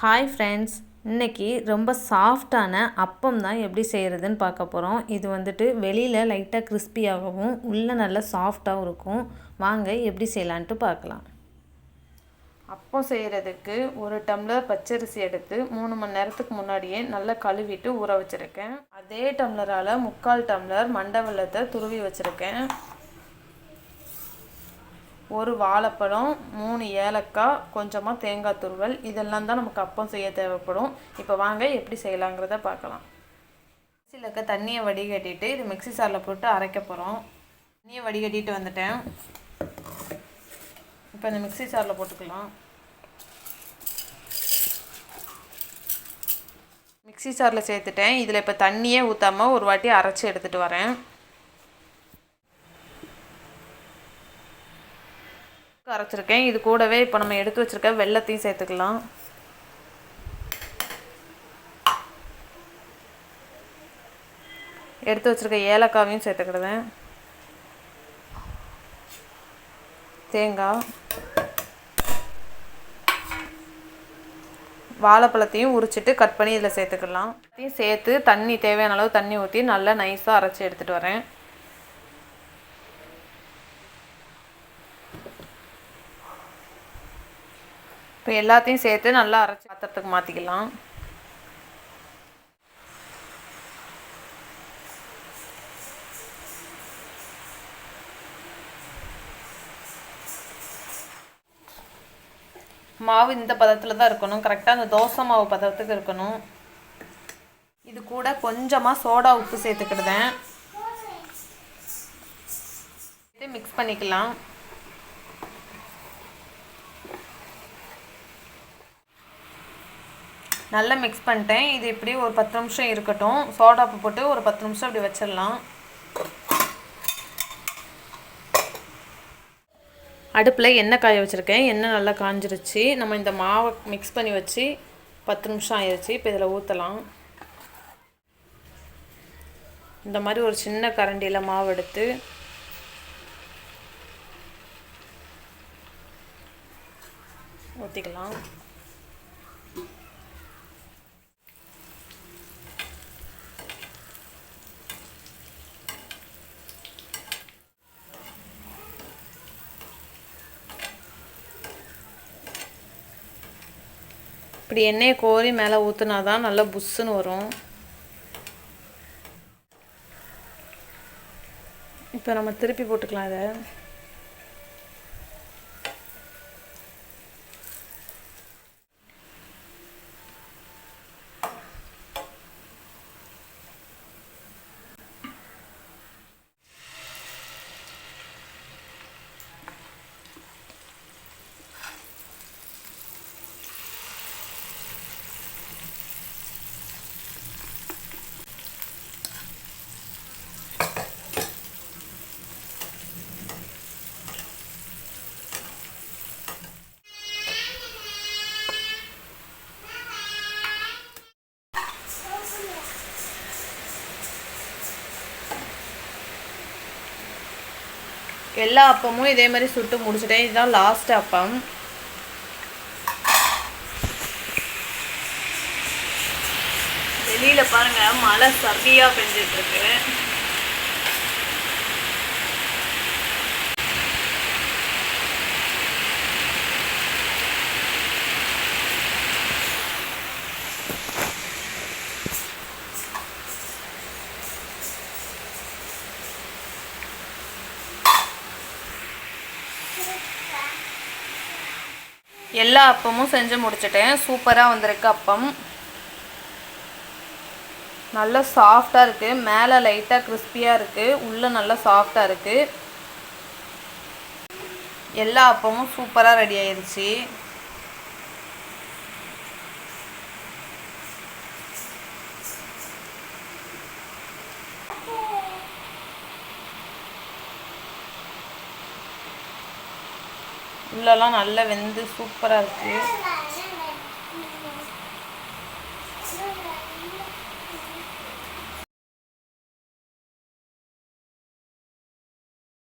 Hi friends இன்றைக்கி ரொம்ப சாஃப்டான அப்பம் தான் எப்படி செய்கிறதுன்னு பார்க்க போகிறோம் இது வந்துட்டு வெளியில் லைட்டாக கிறிஸ்பியாகவும் உள்ளே நல்லா சாஃப்டாகவும் இருக்கும். வாங்க எப்படி செய்யலான்ட்டு பார்க்கலாம். அப்பம் செய்கிறதுக்கு ஒரு டம்ளர் பச்சரிசி எடுத்து மூணு மணி நேரத்துக்கு முன்னாடியே நல்லா கழுவிட்டு ஊற வச்சுருக்கேன். அதே டம்ளரால் முக்கால் டம்ளர் மண்டவெல்லத்தை துருவி வச்சுருக்கேன். ஒரு வாழைப்பழம் மூணு ஏலக்காய் கொஞ்சமாக தேங்காய் துருவல் இதெல்லாம் தான் நமக்கு அப்பம் செய்ய தேவைப்படும். இப்போ வாங்க எப்படி செய்யலாங்கிறத பார்க்கலாம். மிக்சியில் இருக்க தண்ணியை வடிகட்டிட்டு இது மிக்சி சாரில் போட்டு அரைக்க போகிறோம் தண்ணியை வடிகட்டிட்டு வந்துட்டேன். இப்போ இந்த மிக்சி சாரில் போட்டுக்கலாம். மிக்சி சாரில் சேர்த்துட்டேன். இதில் இப்போ தண்ணியே ஊற்றாமல் ஒரு வாட்டி அரைச்சி எடுத்துகிட்டு வரேன். அரைச்சிருக்கேன். இது கூடவே இப்போ நம்ம எடுத்து வச்சுருக்க வெள்ளத்தையும் சேர்த்துக்கலாம். எடுத்து வச்சுருக்க ஏலக்காவையும் சேர்த்துக்கிடுவேன். தேங்காய். வாழைப்பழத்தையும் உரிச்சிட்டு கட் பண்ணி இதில் சேர்த்துக்கலாம். சேர்த்து தண்ணி தேவையான அளவு தண்ணி ஊற்றி நல்லா நைஸாக அரைச்சி எடுத்துகிட்டு வரேன். இப்போ எல்லாத்தையும் சேர்த்து நல்லா அரைச்சி பாத்திரத்துக்கு மாற்றிக்கலாம் மாவு இந்த பதத்தில் தான் இருக்கணும். கரெக்டாக அந்த தோசை மாவு பதத்துக்கு இருக்கணும். இது கூட கொஞ்சமாக சோடா உப்பு சேர்த்துக்கிடுதேன். மிக்ஸ் பண்ணிக்கலாம். நல்லா மிக்ஸ் பண்ணிட்டேன். இது இப்படி ஒரு பத்து நிமிஷம் இருக்கட்டும். சோடாப்பு போட்டு ஒரு பத்து நிமிஷம் அப்படி வச்சிடலாம். அடுப்பில் எண்ணெய் காய வச்சுருக்கேன். எண்ணெய் நல்லா காஞ்சிருச்சு. நம்ம இந்த மாவை மிக்ஸ் பண்ணி வச்சு பத்து நிமிஷம் ஆயிடுச்சு இப்போ இதில் ஊற்றலாம் இந்த மாதிரி ஒரு சின்ன கரண்டியில் மாவு எடுத்து ஊற்றிக்கலாம் இப்படி எண்ணெயை கோரி மேலே ஊற்றுனா தான் நல்லா புஷ்ஷுன்னு வரும். இப்போ நம்ம திருப்பி போட்டுக்கலாம் இதை. எல்லா அப்பமும் இதே மாதிரி சுட்டு முடிச்சிட்டேன். இதுதான் லாஸ்ட் அப்பம். வெளியில் பாருங்கள் மழை சரியாக பெஞ்சிட்ருக்கு எல்லா அப்பமும் செஞ்சு முடிச்சிட்டேன். சூப்பராக வந்திருக்கு அப்பம். நல்லா சாஃப்டாக இருக்குது மேலே லைட்டாக கிறிஸ்பியாக இருக்குது உள்ளே நல்லா சாஃப்டாக இருக்குது எல்லா அப்பமும் சூப்பராக ரெடி ஆயிடுச்சு உள்ளெல்லாம் நல்லா வெந்து சூப்பராக இருக்குது